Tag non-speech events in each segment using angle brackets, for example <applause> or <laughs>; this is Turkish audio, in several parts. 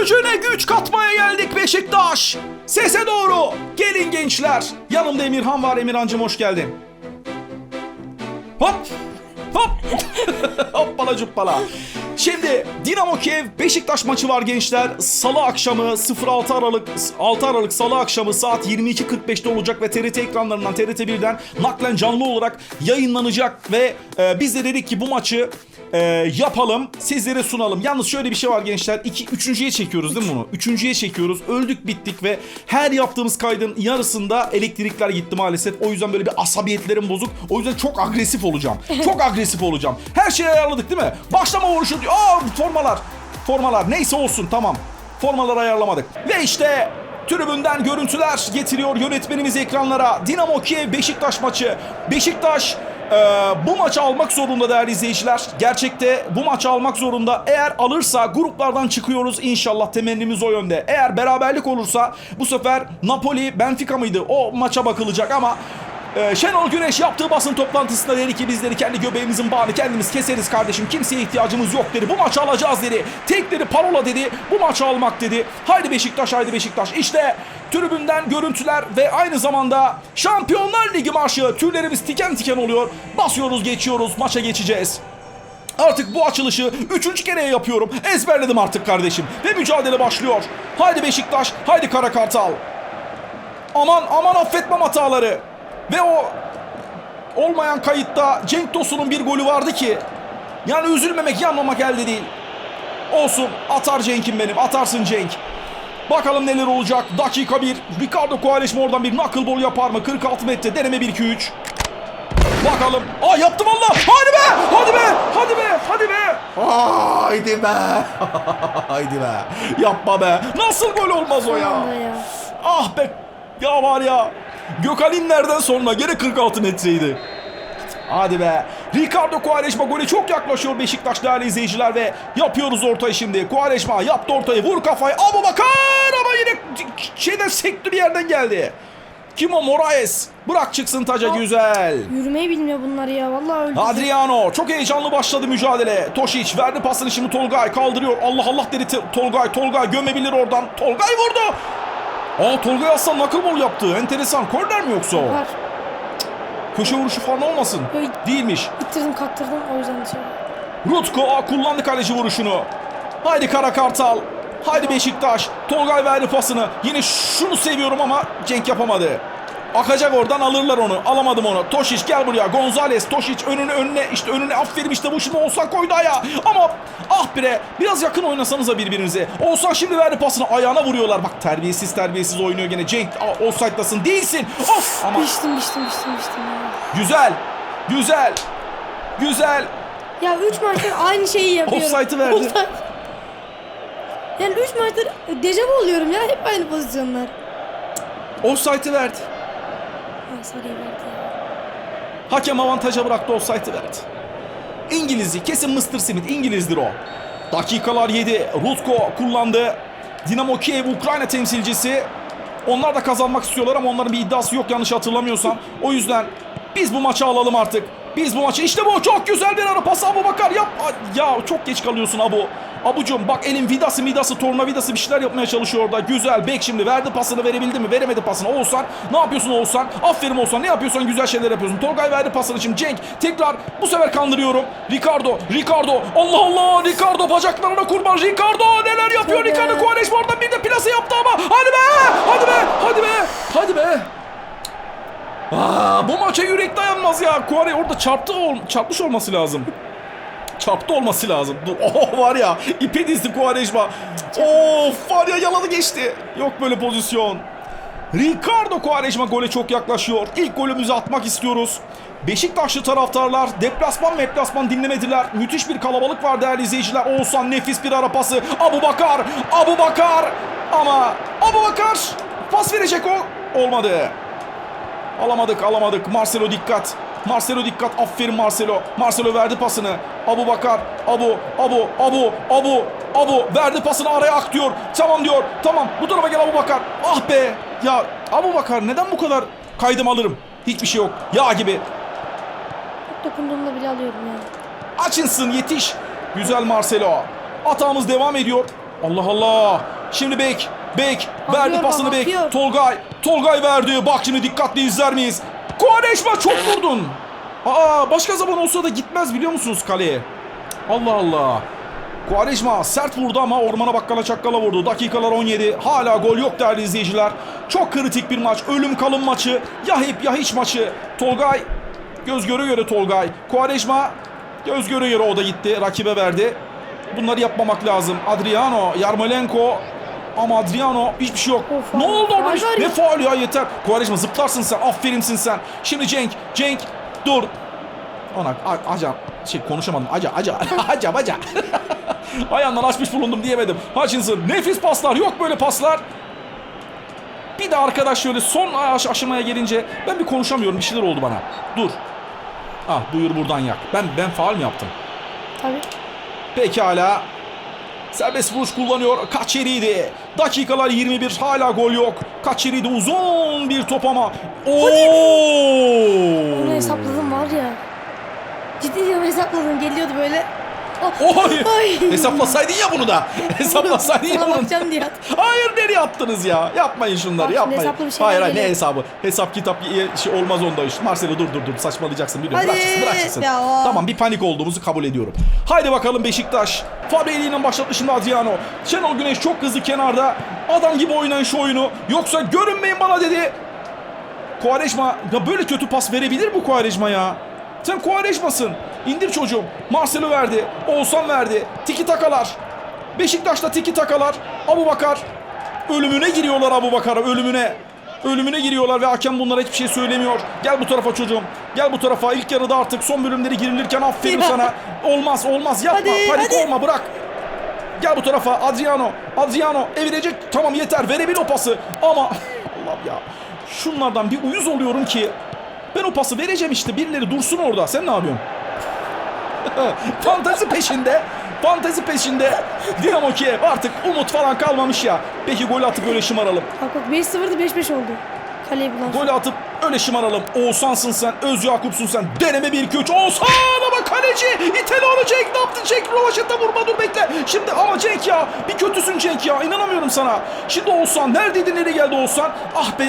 Gücüne güç katmaya geldik Beşiktaş. Sese doğru. Gelin gençler. Yanımda Emirhan var. Emirhancığım hoş geldin. Hop. Hop. <laughs> Hoppala cuppala. Şimdi Dinamo Kiev Beşiktaş maçı var gençler. Salı akşamı 06 Aralık 6 Aralık Salı akşamı saat 22.45'te olacak ve TRT ekranlarından TRT 1'den naklen canlı olarak yayınlanacak ve e, biz de dedik ki bu maçı e, yapalım, sizlere sunalım. Yalnız şöyle bir şey var gençler. İki, üçüncüye çekiyoruz değil mi bunu? Üçüncüye çekiyoruz. Öldük bittik ve her yaptığımız kaydın yarısında elektrikler gitti maalesef. O yüzden böyle bir asabiyetlerim bozuk. O yüzden çok agresif olacağım. <laughs> Çok agresif olacağım. Her şeyi ayarladık değil mi? Başlama vuruşu. Aa formalar. Formalar neyse olsun tamam. Formaları ayarlamadık. Ve işte tribünden görüntüler getiriyor yönetmenimiz ekranlara. Dinamo Kiev Beşiktaş maçı. Beşiktaş e, bu maçı almak zorunda değerli izleyiciler. Gerçekte bu maçı almak zorunda. Eğer alırsa gruplardan çıkıyoruz inşallah temennimiz o yönde. Eğer beraberlik olursa bu sefer Napoli Benfica mıydı? O maça bakılacak ama ee, Şenol Güneş yaptığı basın toplantısında dedi ki bizleri kendi göbeğimizin bağını kendimiz keseriz kardeşim. Kimseye ihtiyacımız yok dedi. Bu maçı alacağız dedi. Tek dedi parola dedi. Bu maçı almak dedi. Haydi Beşiktaş haydi Beşiktaş. İşte tribünden görüntüler ve aynı zamanda Şampiyonlar Ligi marşı. Tüylerimiz tiken tiken oluyor. Basıyoruz geçiyoruz maça geçeceğiz. Artık bu açılışı üçüncü kere yapıyorum. Ezberledim artık kardeşim. Ve mücadele başlıyor. Haydi Beşiktaş, haydi Kara Kartal. Aman aman affetmem hataları. Ve o olmayan kayıtta Cenk Tosun'un bir golü vardı ki yani üzülmemek yanmamak elde değil. Olsun atar Cenk'im benim atarsın Cenk. Bakalım neler olacak. Dakika 1. Ricardo Quaresma oradan bir knuckleball yapar mı? 46 metre deneme 1-2-3. Bakalım. Aa yaptı valla. Hadi be. Hadi be. Hadi be. Hadi be. Haydi be. <laughs> Haydi be. Yapma be. Nasıl gol olmaz o ya. Ah be ya var ya. Gökhan'inlerden sonra gene 46 metreydi. Hadi be. Ricardo Quaresma golü çok yaklaşıyor Beşiktaş değerli izleyiciler ve yapıyoruz ortayı şimdi. Quaresma yaptı ortayı vur kafayı. Abu Bakar ama yine şeyden sekti bir yerden geldi. Kim o Moraes? Bırak çıksın taca güzel. Yürümeyi bilmiyor bunlar ya. Vallahi öldü. Adriano çok heyecanlı başladı mücadele. Tošić verdi pasını şimdi Tolgay kaldırıyor. Allah Allah dedi Tolgay. Tolgay gömebilir oradan. Tolgay vurdu. Aa Tolgay Aslan knuckleball yaptı. Enteresan. Korner mi yoksa o? Var. Köşe vuruşu falan olmasın. Yok. Değilmiş. İttirdim kaktırdım o yüzden dışarı. Rutko aa, kullandı kaleci vuruşunu. Haydi Kara Kartal. Haydi Beşiktaş. Tolgay verdi pasını. Yine şunu seviyorum ama Cenk yapamadı. Akacak oradan alırlar onu. Alamadım onu. Tošić gel buraya. Gonzales. Tošić önüne önüne işte önüne aferin işte bu şimdi Oğuzhan koydu ayağa. Ama ah bre biraz yakın oynasanıza birbirinize. Oğuzhan şimdi verdi pasını ayağına vuruyorlar. Bak terbiyesiz terbiyesiz oynuyor gene. Cenk aa, offside'dasın değilsin. Of ama Biçtim biçtim biçtim biçtim güzel. Güzel. Güzel. Ya 3 maçtır aynı şeyi yapıyorum. Offside'ı verdi. Offside. Yani 3 maçtır dejavu oluyorum ya. Hep aynı pozisyonlar. Offside'ı verdi. Ha sarıyı verdi. Hakem avantaja bıraktı offside'ı verdi. İngiliz'i kesin Mr. Smith İngilizdir o. Dakikalar 7. Rutko kullandı. Dinamo Kiev Ukrayna temsilcisi. Onlar da kazanmak istiyorlar ama onların bir iddiası yok yanlış hatırlamıyorsam. O yüzden biz bu maçı alalım artık. Biz bu maçı işte bu çok güzel bir ara pas Abu Bakar yap. Ya çok geç kalıyorsun Abu. Abucum bak elin vidası midası tornavidası bir şeyler yapmaya çalışıyor orada. Güzel bek şimdi verdi pasını verebildi mi? Veremedi pasını. Oğuzhan ne yapıyorsun Oğuzhan? Aferin Oğuzhan ne yapıyorsan güzel şeyler yapıyorsun. Tolgay verdi pasını şimdi Cenk tekrar bu sefer kandırıyorum. Ricardo Ricardo Allah Allah Ricardo bacaklarına kurban Ricardo neler yapıyor Tabii. Ricardo Quaresma oradan bir de plase yaptı ama hadi be hadi be hadi be hadi be. Aa, bu maça yürek dayanmaz ya. Kuare orada çarptı çarpmış olması lazım. Çarptı olması lazım. Dur. <laughs> Oh var ya ipe dizdi Kuarejma. Of var ya yaladı geçti. Yok böyle pozisyon. Ricardo Quaresma gole çok yaklaşıyor. İlk golümüzü atmak istiyoruz. Beşiktaşlı taraftarlar deplasman meplasman dinlemediler. Müthiş bir kalabalık var değerli izleyiciler. Oğuzhan nefis bir ara pası. Abu Bakar. Abu Bakar. Ama Abu Bakar pas verecek o. Olmadı. Alamadık alamadık. Marcelo dikkat. Marcelo dikkat. Aferin Marcelo. Marcelo verdi pasını. Abu Bakar. Abu. Abu. Abu. Abu. Abu. Verdi pasını araya ak diyor. Tamam diyor. Tamam. Bu tarafa gel Abu Bakar. Ah be. Ya Abu Bakar neden bu kadar kaydım alırım? Hiçbir şey yok. Yağ gibi. Çok dokunduğumda bile alıyorum ya. Açınsın yetiş. Güzel Marcelo. Atağımız devam ediyor. Allah Allah. Şimdi Bek. Bek. Verdi pasını Bek. Tolgay. Tolgay verdi. Bak şimdi dikkatli izler miyiz? Quaresma çok vurdun. Aa başka zaman olsa da gitmez biliyor musunuz kaleye? Allah Allah. Quaresma sert vurdu ama Ormana Bakkala Çakkala vurdu. Dakikalar 17. Hala gol yok değerli izleyiciler. Çok kritik bir maç. Ölüm kalım maçı. Ya hep ya hiç maçı. Tolgay. Göz göre göre Tolgay. Quaresma. Göz göre göre o da gitti. Rakibe verdi. Bunları yapmamak lazım. Adriano. Yarmolenko. Ama Adriano hiçbir şey yok. Of, ne oldu orada? Ne faul ya yeter. Quaresma zıplarsın sen. Aferinsin sen. Şimdi Cenk. Cenk. Dur. Ona a- aca şey konuşamadım. Aca aca <laughs> aca aca. <laughs> Ayağından açmış bulundum diyemedim. Hutchinson nefis paslar. Yok böyle paslar. Bir de arkadaş şöyle son aş- aşamaya gelince ben bir konuşamıyorum. Bir şeyler oldu bana. Dur. Ah buyur buradan yak. Ben ben faal mi yaptım? Tabii. Pekala. Serbest vuruş kullanıyor. Kaçeriydi. Dakikalar 21. Hala gol yok. Kaçeriydi. Uzun bir top ama. Oo! Onu hesapladım var ya. Ciddi diyorum hesapladım. Geliyordu böyle. Oy! Ay. Hesaplasaydın ya bunu da. Hesaplasaydın ya Sana bunu. bakacağım diye. Hayır nereye attınız ya? Yapmayın şunları Bak şimdi yapmayın. hesaplı bir şeyler hayır hayır ne geliyor. hesabı? Hesap kitap şey olmaz onda iş. Marcelo dur dur dur saçmalayacaksın biliyorum. Hadi. Bırak çıksın bırak çıksın. Ya. Tamam bir panik olduğumuzu kabul ediyorum. Haydi bakalım Beşiktaş. Fabrili'nin başlatışında Adriano. Şenol Güneş çok hızlı kenarda. Adam gibi oynayın şu oyunu. Yoksa görünmeyin bana dedi. Quaresma ya böyle kötü pas verebilir bu Quaresma ya? Sen Quaresma'sın. İndir çocuğum. Marcelo verdi. Oğuzhan verdi. Tiki takalar. Beşiktaş'ta tiki takalar. Abu Bakar. Ölümüne giriyorlar Abu Bakar'a ölümüne. Ölümüne giriyorlar ve hakem bunlara hiçbir şey söylemiyor. Gel bu tarafa çocuğum. Gel bu tarafa. İlk yarıda artık son bölümleri girilirken aferin sana. <laughs> Olmaz olmaz yapma. Hadi, Panik hadi. olma bırak. Gel bu tarafa Adriano. Adriano evirecek. Tamam yeter verebil o pası. Ama <laughs> Allah'ım ya. Şunlardan bir uyuz oluyorum ki. Ben o pası vereceğim işte. Birileri dursun orada. Sen ne yapıyorsun? <laughs> Fantezi peşinde. Fantezi peşinde. Dinamo Kiev artık umut falan kalmamış ya. Peki gol atıp öyle şımaralım. Bak bak 5-0'dı 5-5 oldu. Kaleyi bulan. Gol atıp öyle şımaralım. Oğuzhan'sın sen. Öz Yakup'sun sen. Deneme 1-2-3. Oğuzhan ama kaleci. İteli onu Cenk. Ne yaptın Cenk? Rovaşeta vurma dur bekle. Şimdi ama Cenk ya. Bir kötüsün Cenk ya. İnanamıyorum sana. Şimdi Oğuzhan. Neredeydi nereye geldi Oğuzhan? Ah be.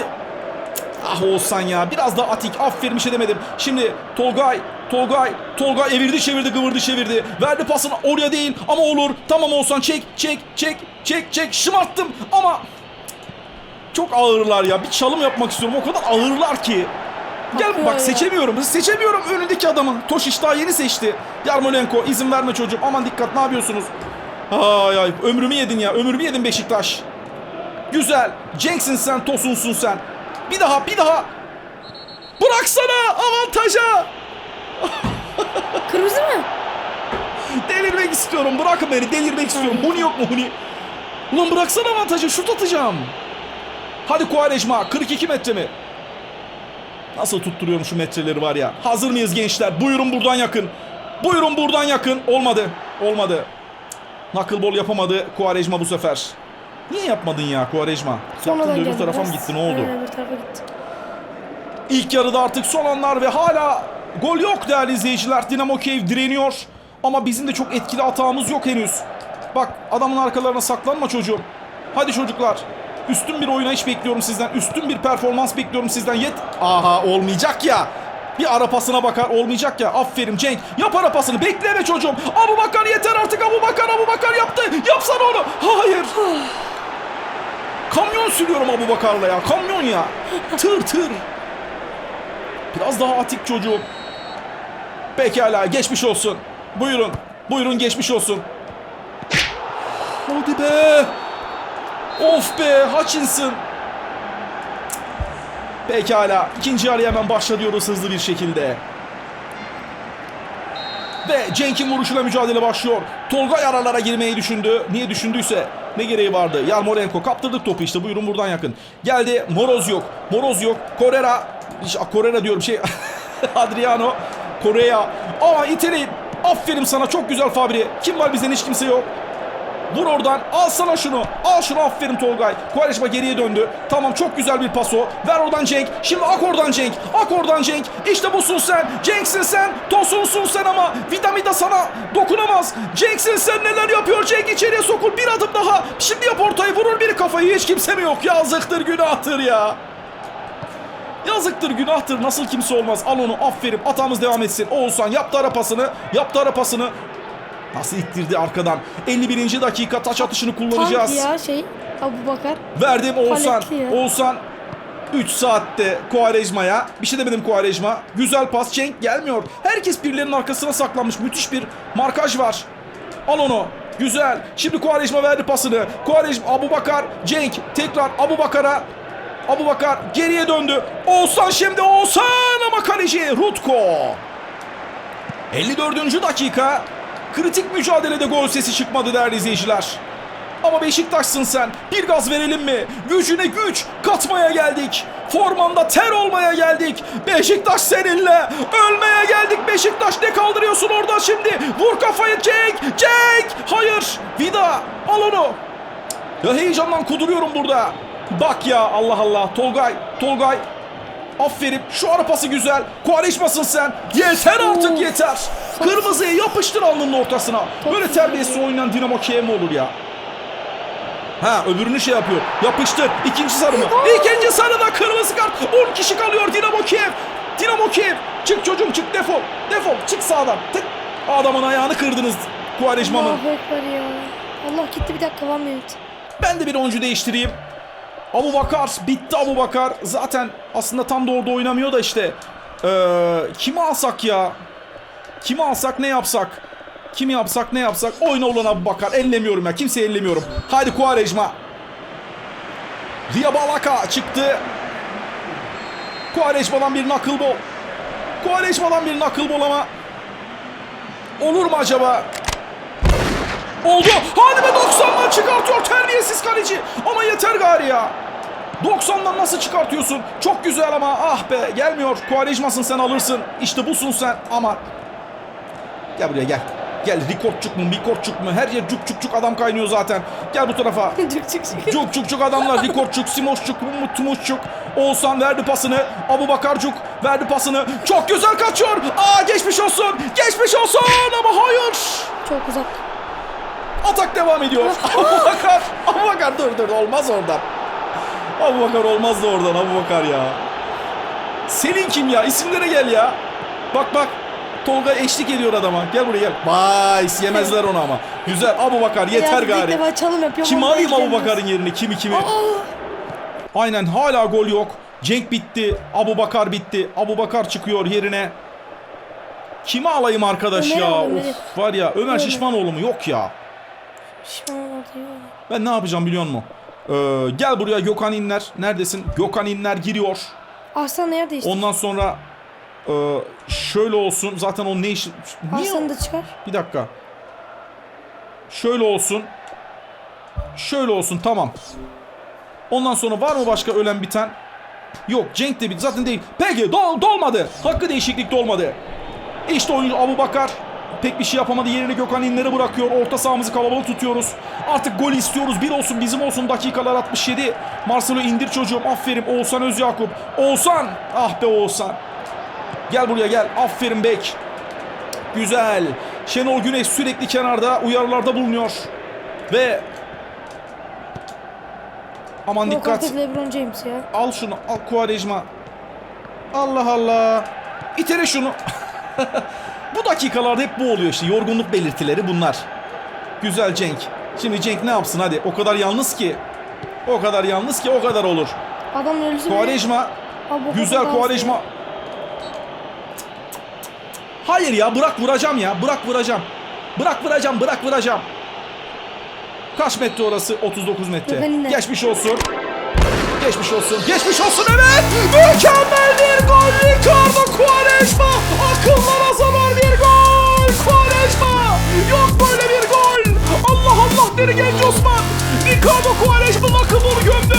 Ah Oğuzhan ya. Biraz daha atik. Aferin bir şey demedim. Şimdi Tolgay. Tolgay. Tolgay evirdi çevirdi kıvırdı çevirdi. Verdi pasını oraya değil ama olur. Tamam Oğuzhan çek çek çek çek çek. Şımarttım ama çok ağırlar ya. Bir çalım yapmak istiyorum. O kadar ağırlar ki. Gel bak ya. seçemiyorum. Seçemiyorum önündeki adamı. Toşiş daha yeni seçti. Yarmolenko izin verme çocuğum. Aman dikkat ne yapıyorsunuz? Ay ay ömrümü yedin ya. Ömrümü yedin Beşiktaş. Güzel. Cenk'sin sen, Tosun'sun sen. Bir daha, bir daha. Bıraksana avantaja. Kırmızı mı? Delirmek istiyorum. Bırakın beni. Delirmek istiyorum. Huni yok mu Huni? Ulan bıraksana avantajı. Şut atacağım. Hadi Kuvareşma. 42 metre mi? Nasıl tutturuyorum şu metreleri var ya. Hazır mıyız gençler? Buyurun buradan yakın. Buyurun buradan yakın. Olmadı. Olmadı. Knuckleball yapamadı Kuvarejma bu sefer. Niye yapmadın ya Kuvarejma? Sonradan Yaptın da öbür tarafa mı gitti? Ne oldu? Öbür tarafa gitti. İlk yarıda artık son anlar ve hala gol yok değerli izleyiciler. Dinamo Kiev direniyor. Ama bizim de çok etkili hatamız yok henüz. Bak adamın arkalarına saklanma çocuğum. Hadi çocuklar. Üstün bir oynayış bekliyorum sizden. Üstün bir performans bekliyorum sizden. Yet. Aha olmayacak ya. Bir ara pasına bakar olmayacak ya. Aferin Cenk. Yap ara pasını. Bekleme çocuğum. Abu Bakar yeter artık. Abu Bakar Abu Bakar yaptı. Yapsana onu. Hayır. Kamyon sürüyorum Abu Bakar'la ya. Kamyon ya. Tır tır. Biraz daha atik çocuğum. Pekala geçmiş olsun. Buyurun. Buyurun geçmiş olsun. Hadi be. Of be Hutchinson. Pekala. ikinci yarıya hemen başlıyoruz hızlı bir şekilde. Ve Cenk'in vuruşuyla mücadele başlıyor. Tolga aralara girmeyi düşündü. Niye düşündüyse ne gereği vardı? Yarmolenko kaptırdık topu işte buyurun buradan yakın. Geldi Moroz yok. Moroz yok. Correa. Correa diyorum şey. <laughs> Adriano. Correa. Ama iteleyin. Aferin sana çok güzel Fabri. Kim var bizden hiç kimse yok. Vur oradan. Al sana şunu. Al şunu aferin Tolgay. Quaresma geriye döndü. Tamam çok güzel bir paso. Ver oradan Cenk. Şimdi ak oradan Cenk. Ak oradan Cenk. İşte busun sen. Cenk'sin sen. Tosunsun sen ama. Vida Mida sana dokunamaz. Cenk'sin sen neler yapıyor Cenk içeriye sokul. Bir adım daha. Şimdi yap ortayı vurur bir kafayı. Hiç kimse mi yok? Yazıktır günahtır ya. Yazıktır günahtır. Nasıl kimse olmaz. Al onu aferin. Atamız devam etsin. Oğuzhan yaptı ara pasını yaptı ara pasını. Nasıl ittirdi arkadan? 51. dakika taç atışını Tank kullanacağız ya şey Abu Bakar. Verdim Oğuzhan. Oğuzhan 3 saatte Kuarejma'ya. Bir şey demedim Kuarejma. Güzel pas Cenk gelmiyor. Herkes birilerinin arkasına saklanmış. Müthiş bir markaj var. Al onu. Güzel. Şimdi Kuarejma verdi pasını. Kuarejma Abu Bakar Cenk tekrar Abu Bakar'a Abu Bakar geriye döndü Oğuzhan şimdi Oğuzhan ama kaleci Rutko 54. dakika kritik mücadelede gol sesi çıkmadı değerli izleyiciler. Ama Beşiktaş'sın sen. Bir gaz verelim mi? Gücüne güç katmaya geldik. Formanda ter olmaya geldik. Beşiktaş seninle. Ölmeye geldik Beşiktaş. Ne kaldırıyorsun orada şimdi? Vur kafayı Cenk. Cenk. Hayır. Vida al onu. Ya heyecandan kuduruyorum burada. Bak ya Allah Allah. Tolgay. Tolgay. Aferin. Şu ara pası güzel. Kuarejmasın sen. Yeter artık Oo. yeter. Kırmızıyı yapıştır alnının ortasına. Böyle terbiyesiz oynayan Dinamo Kiev mi olur ya? Ha öbürünü şey yapıyor. Yapıştır. İkinci sarı mı? İkinci sarıda kırmızı kart. 10 kişi kalıyor Dinamo Kiev. Dinamo Kiev. Çık çocuğum çık defol. Defol. Çık sağdan. Tık. Adamın ayağını kırdınız. Kuarejma'nın. Allahu Ekber ya. Allah gitti bir dakika var mıydı? Ben de bir oyuncu değiştireyim. Abu Bakar bitti Abu Bakar. Zaten aslında tam da orada oynamıyor da işte. Ee, kimi alsak ya? Kimi alsak ne yapsak? Kimi yapsak ne yapsak? Oyna olan Abu Bakar. Ellemiyorum ya. Kimseyi ellemiyorum. Haydi Kuarejma. Diabalaka çıktı. Kuarejma'dan bir bol. Kuarejma'dan bir bol ama. Olur mu acaba? Oldu. Hadi be 90'dan çıkartıyor terbiyesiz kaleci. Ama yeter gari ya. 90'dan nasıl çıkartıyorsun? Çok güzel ama ah be gelmiyor. Kuarejmasın sen alırsın. İşte busun sen ama. Gel buraya gel. Gel rekortçuk mu mikortçuk mu her yer cuk cuk cuk adam kaynıyor zaten. Gel bu tarafa. Çık çık çık. Cuk cuk cuk adamlar. Rikorçuk, Simoşçuk, Tumuşçuk. Oğuzhan verdi pasını. Abu Bakarcuk verdi pasını. Çok güzel kaçıyor. Aa geçmiş olsun. Geçmiş olsun ama hayır. Çok uzak. Atak devam ediyor. <laughs> Abu Bakar. Abu Bakar dur dur olmaz oradan. Abu Bakar olmaz da oradan Abu Bakar ya. Selin kim ya? İsimlere gel ya. Bak bak. Tolga eşlik ediyor adama. Gel buraya gel. Vay yemezler onu ama. Güzel Abu Bakar yeter gari. Kim alayım Abu. Bakar'ın yerini? Kimi kimi? Aa, Aynen hala gol yok. Cenk bitti. Abu Bakar bitti. Abu Bakar çıkıyor yerine. Kimi alayım arkadaş Ömer'i ya? al, Of, var ya Ömer Ömer. Şişmanoğlu mu? Yok ya. Ben ne yapacağım biliyor musun? Ee, gel buraya Gökhan İnler. Neredesin? Gökhan İnler giriyor. Arslan nerede işte? Ondan sonra e, şöyle olsun. Zaten o ne iş... Niye? Arslan'ı da çıkar. Bir dakika. Şöyle olsun. Şöyle olsun tamam. Ondan sonra var mı başka ölen biten? Yok Cenk de bir zaten değil. Peki dol, dolmadı. Hakkı değişiklik dolmadı. İşte oyuncu Abu Bakar pek bir şey yapamadı. Yerine Gökhan İnler'i bırakıyor. Orta sahamızı kalabalık tutuyoruz. Artık gol istiyoruz. Bir olsun bizim olsun. Dakikalar 67. Marcelo indir çocuğum. Aferin Oğuzhan Özyakup. Oğuzhan. Ah be Oğuzhan. Gel buraya gel. Aferin Bek. Güzel. Şenol Güneş sürekli kenarda uyarılarda bulunuyor. Ve aman Yok dikkat. LeBron James ya. Al şunu. Al Kuvarejma. Allah Allah. İtere şunu. <laughs> bu dakikalarda hep bu oluyor işte. Yorgunluk belirtileri bunlar. Güzel Cenk. Şimdi Cenk ne yapsın hadi. O kadar yalnız ki. O kadar yalnız ki o kadar olur. Adam. Abu Bakar Güzel daha Kuvarejma. Hayır ya bırak vuracağım ya. Bırak vuracağım. Bırak vuracağım. Bırak vuracağım. Kaç metre orası? 39 metre. Geçmiş olsun. Geçmiş olsun. Geçmiş olsun evet. Mükemmel bir gol. Ricardo Quaresma. Akıllara Allah Allah deri genç Osman. Ricardo Quaresma'nın akılları gömdü.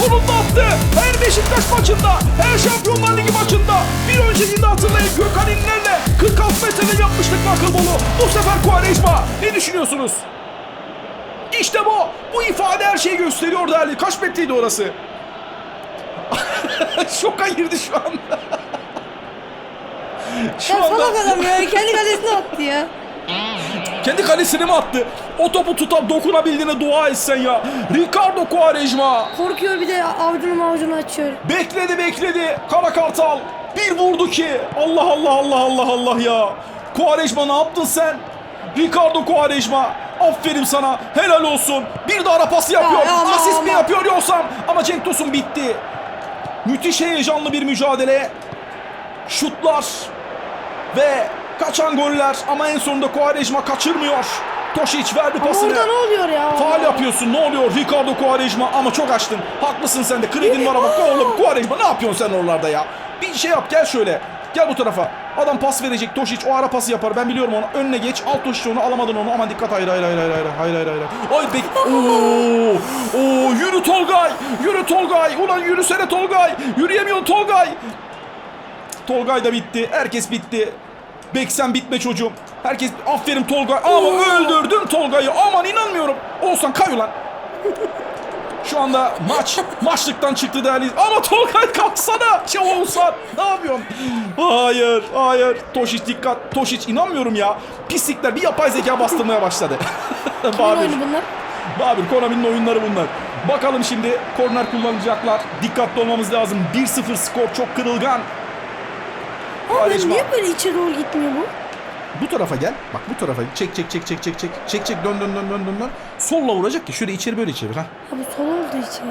Sonunda attı. Her Beşiktaş maçında, her Şampiyonlar Ligi maçında. Bir öncekinde hatırlayın Gökhan İnler'le 46 metrede yapmıştık nakıl bolu. Bu sefer Quaresma. Ne düşünüyorsunuz? İşte bu. Bu ifade her şeyi gösteriyor değerli. Kaç metreydi orası? <laughs> Şoka girdi şu anda. şu Ya anda salak adam ya. Kendi kalesine attı ya. <laughs> kendi kalesine mi attı? O topu tutup dokunabildiğine dua etsen ya. Ricardo Quaresma. Korkuyor bir de avucunu avucunu açıyor. Bekledi bekledi. Kara Kartal. Bir vurdu ki. Allah Allah Allah Allah Allah ya. Quaresma ne yaptın sen? Ricardo Quaresma. Aferin sana. Helal olsun. Bir de ara pası yapıyor. Ya, ama, Asist mi ama. yapıyor yoksam? Ama Cenk Tosun bitti. Müthiş heyecanlı bir mücadele. Şutlar ve kaçan goller ama en sonunda Quaresma kaçırmıyor. Tošić verdi pasını. orada ne oluyor ya? Faal yapıyorsun ne oluyor Ricardo Quaresma ama çok açtın. Haklısın sen de kredin var ama oğlum Quaresma ne yapıyorsun sen oralarda ya? Bir şey yap gel şöyle. Gel bu tarafa. Adam pas verecek Tošić o ara pası yapar ben biliyorum onu. Önüne geç al Tošić onu alamadın onu aman dikkat hayır hayır hayır hayır hayır hayır hayır hayır. Ay bek. <laughs> Oo, oo yürü Tolgay. Yürü Tolgay. Ulan yürüsene Tolgay. Yürüyemiyorsun Tolgay. Tolgay da bitti. Herkes bitti. Beksen bitme çocuğum. Herkes aferin Tolgay. Ama öldürdün Tolgay'ı. Aman inanmıyorum. Olsan kay ulan. Şu anda maç <laughs> maçlıktan çıktı değerli. Ama Tolgay kalksana. Şey Oğuzhan ne yapıyorsun? Hayır hayır. Toşiç dikkat. Toşiç inanmıyorum ya. Pislikler bir yapay zeka bastırmaya başladı. <laughs> Babür. bunlar? Babür Konami'nin oyunları bunlar. Bakalım şimdi korner kullanacaklar. Dikkatli olmamız lazım. 1-0 skor çok kırılgan. Abi Quaresma. niye böyle içeri doğru gitmiyor bu? Bu tarafa gel. Bak bu tarafa. Çek çek çek çek çek çek. Çek çek dön dön dön dön dön. dön. Solla vuracak ki şöyle içeri böyle çevir ha. Abi sol olduğu için.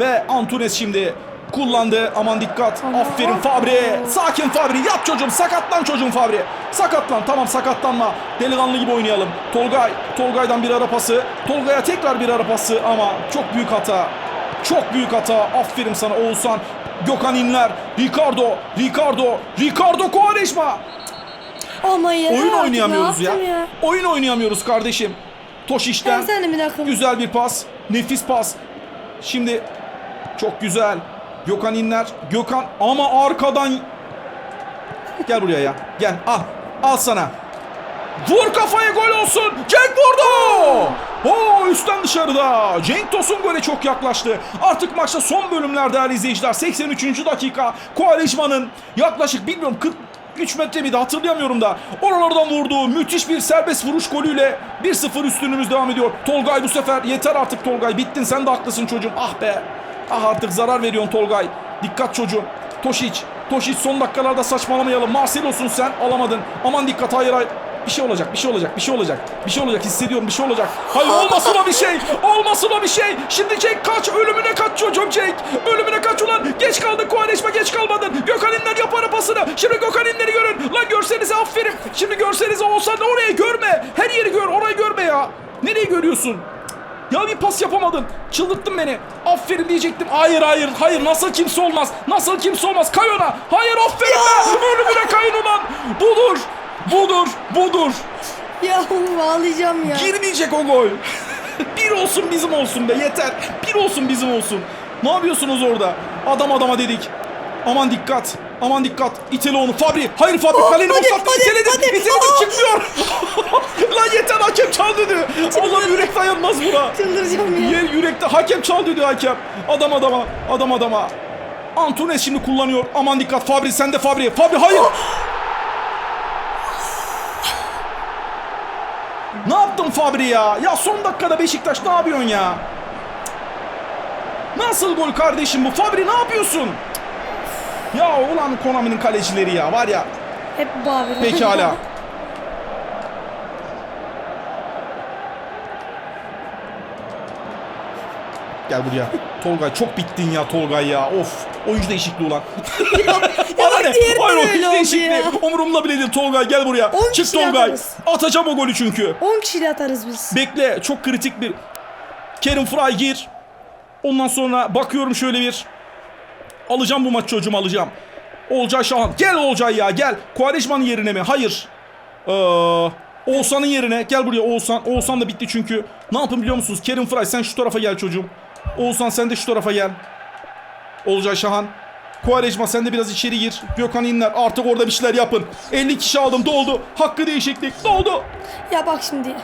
Ve Antunes şimdi kullandı. Aman dikkat. Aman. Aferin Fabri. Sakin Fabri. Yat çocuğum. Sakatlan çocuğum Fabri. Sakatlan. Tamam sakatlanma. Delikanlı gibi oynayalım. Tolgay. Tolgay'dan bir ara pası. Tolgay'a tekrar bir ara pası ama çok büyük hata. Çok büyük hata. Aferin sana Oğuzhan. Gökhan İnler. Ricardo. Ricardo. Ricardo Quaresma. Ama ya. Oyun artık oynayamıyoruz ya. ya. Oyun oynayamıyoruz kardeşim. Toşiş'ten bir güzel bir pas. Nefis pas. Şimdi çok güzel. Gökhan İnler. Gökhan ama arkadan Gel buraya ya. Gel al. Al sana. Vur kafaya gol olsun. Cenk vurdu. Oo üstten dışarıda. Cenk Tosun gole çok yaklaştı. Artık maçta son bölümler değerli izleyiciler. 83. dakika. Koalişman'ın yaklaşık bilmiyorum 43 metre miydi hatırlayamıyorum da. Oralardan vurduğu müthiş bir serbest vuruş golüyle 1-0 üstünlüğümüz devam ediyor. Tolgay bu sefer yeter artık Tolgay. Bittin sen de haklısın çocuğum. Ah be. Ah artık zarar veriyorsun Tolgay. Dikkat çocuğum. Tošić. Tošić son dakikalarda saçmalamayalım. Marcelos'un sen alamadın. Aman dikkat hayır hayır. Bir şey olacak, bir şey olacak, bir şey olacak. Bir şey olacak hissediyorum, bir şey olacak. Hayır olmasın o bir şey. Olmasın o bir şey. Şimdi Cenk kaç, ölümüne kaç çocuğum Cenk. Ölümüne kaç ulan. Geç kaldı Kuvareşme geç kalmadın. Gökhan İnler yapar pasını. Şimdi Gökhan İnler'i görün. Lan görsenize aferin. Şimdi görsenize olsa da orayı görme. Her yeri gör, orayı görme ya. Nereye görüyorsun? Ya bir pas yapamadın. Çıldırttın beni. Aferin diyecektim. Hayır hayır hayır nasıl kimse olmaz. Nasıl kimse olmaz. Kay ona. Hayır aferin be. Ölümüne kayın ulan. Budur. Budur. Budur. Ya ağlayacağım ya. Girmeyecek o gol. <laughs> bir olsun bizim olsun be yeter. Bir olsun bizim olsun. Ne yapıyorsunuz orada? Adam adama dedik. Aman dikkat. Aman dikkat. İtele onu. Fabri. Hayır Fabri. Oh, Kaleni boşalttı. hadi, İteledim. hadi. İteledim. Aa. Çıkmıyor. <laughs> Lan yeter hakem çal dedi. Allah yürek dayanmaz buna. Çıldıracağım ya. Yer yürekte hakem çal dedi hakem. Adam adama. Adam adama. Antunes şimdi kullanıyor. Aman dikkat Fabri sen de Fabri. Fabri hayır. Ne yaptın Fabri ya? Ya son dakikada Beşiktaş ne yapıyorsun ya? Nasıl gol kardeşim bu? Fabri ne yapıyorsun? Ya ulan Konami'nin kalecileri ya var ya. Hep Babür. Pekala. <laughs> Gel buraya. Tolgay çok bittin ya Tolgay ya. Of. Oyuncu değişikliği ulan. <laughs> Bana ne? Hayır öyle oyuncu oldu değişikliği. ya. Umurumda bile değil Tolgay gel buraya. On Çık kişiyle Tolgay. atarız. Atacağım o golü çünkü. 10 kişiyle atarız biz. Bekle çok kritik bir Kerim Fry gir. Ondan sonra bakıyorum şöyle bir alacağım bu maç çocuğum alacağım. Olcay Şahan. Gel Olcay ya gel. Kuvareşman'ın yerine mi? Hayır. Ee, Oğuzhan'ın yerine. Gel buraya Oğuzhan. Oğuzhan da bitti çünkü. Ne yapın biliyor musunuz? Kerim Fry sen şu tarafa gel çocuğum. Oğuzhan sen de şu tarafa gel. Olcay Şahan. Kuvareşma sen de biraz içeri gir. Gökhan İnler artık orada bir şeyler yapın. 50 kişi aldım doldu. Hakkı değişiklik doldu. Ya bak şimdi.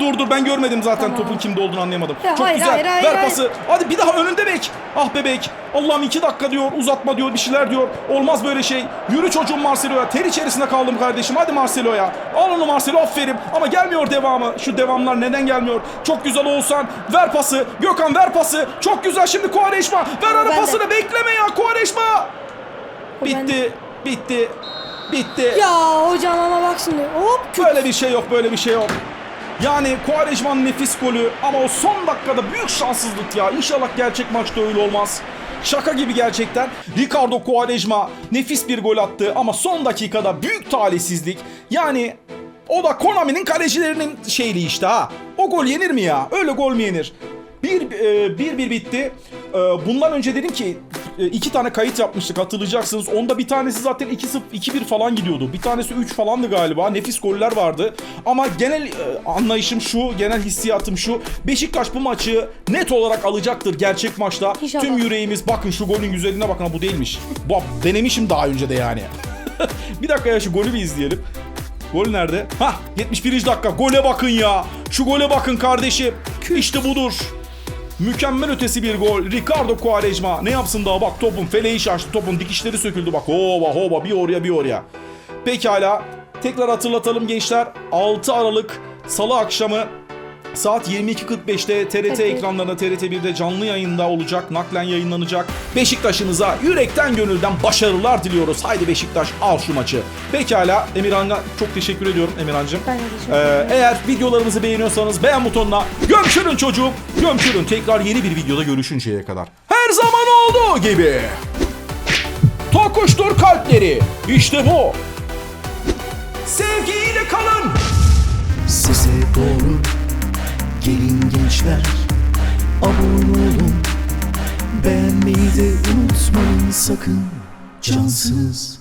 Dur dur ben görmedim zaten Tamam. topun kimde olduğunu anlayamadım. Ya Çok hayır, güzel. hayır, hayır, Ver hayır. pası. Hadi bir daha önünde bek. Ah bebek. Allah'ım iki dakika diyor. Uzatma diyor. Bir şeyler diyor. Olmaz böyle şey. Yürü çocuğum Marcelo'ya. Ter içerisinde kaldım kardeşim. Hadi Marcelo'ya. Al onu Marcelo aferin. Ama gelmiyor devamı. Şu devamlar neden gelmiyor? Çok güzel olsan. Ver pası. Gökhan ver pası. Çok güzel şimdi Kuvareşma. Ver ara ben de. pasını. Bekleme ya. O ben- Bitti. Bitti. Bitti. Ya hocam ama bak şimdi. Hop. Böyle bir şey yok, böyle bir şey yok. Yani Quaresma'nın nefis golü ama o son dakikada büyük şanssızlık ya. İnşallah gerçek maçta öyle olmaz. Şaka gibi gerçekten. Ricardo Quaresma nefis bir gol attı ama son dakikada büyük talihsizlik. Yani o da Konami'nin kalecilerinin şeyli işte ha. O gol yenir mi ya? Öyle gol mü yenir? Bir, e, bir, bir bitti. E, bundan önce dedim ki iki tane kayıt yapmıştık hatırlayacaksınız. Onda bir tanesi zaten 2-0 2-1 falan gidiyordu. Bir tanesi 3 falandı galiba. Nefis goller vardı. Ama genel e, anlayışım şu, genel hissiyatım şu. Beşiktaş bu maçı net olarak alacaktır gerçek maçta. İnşallah. Tüm yüreğimiz bakın şu golün güzelliğine bakın ha bu değilmiş. Bu denemişim daha önce de yani. <laughs> bir dakika ya şu golü bir izleyelim. Gol nerede? Hah 71. dakika. Gole bakın ya. Şu gole bakın kardeşim. İşte budur. Mükemmel ötesi bir gol. Ricardo Quaresma. Ne yapsın daha bak topun feleği şaştı. Topun dikişleri söküldü bak. Hova hova bir oraya bir oraya. Pekala. Tekrar hatırlatalım gençler. 6 Aralık Salı akşamı Saat 22.45'te TRT ekranlarında TRT 1'de canlı yayında olacak, naklen yayınlanacak. Beşiktaş'ınıza yürekten gönülden başarılar diliyoruz. Haydi Beşiktaş al şu maçı. Pekala Emirhan'a çok teşekkür ediyorum Emirhan'cığım. Ben de teşekkür Ee, ederim. eğer videolarımızı beğeniyorsanız beğen butonuna gömçürün çocuğum. Gömçürün tekrar yeni bir videoda görüşünceye kadar. Her zaman olduğu gibi. Tokuştur kalpleri. İşte bu. Sevgiyle kalın. Size doğru gelin gençler Abone olun. Beğenmeyi de unutmayın sakın. Cansız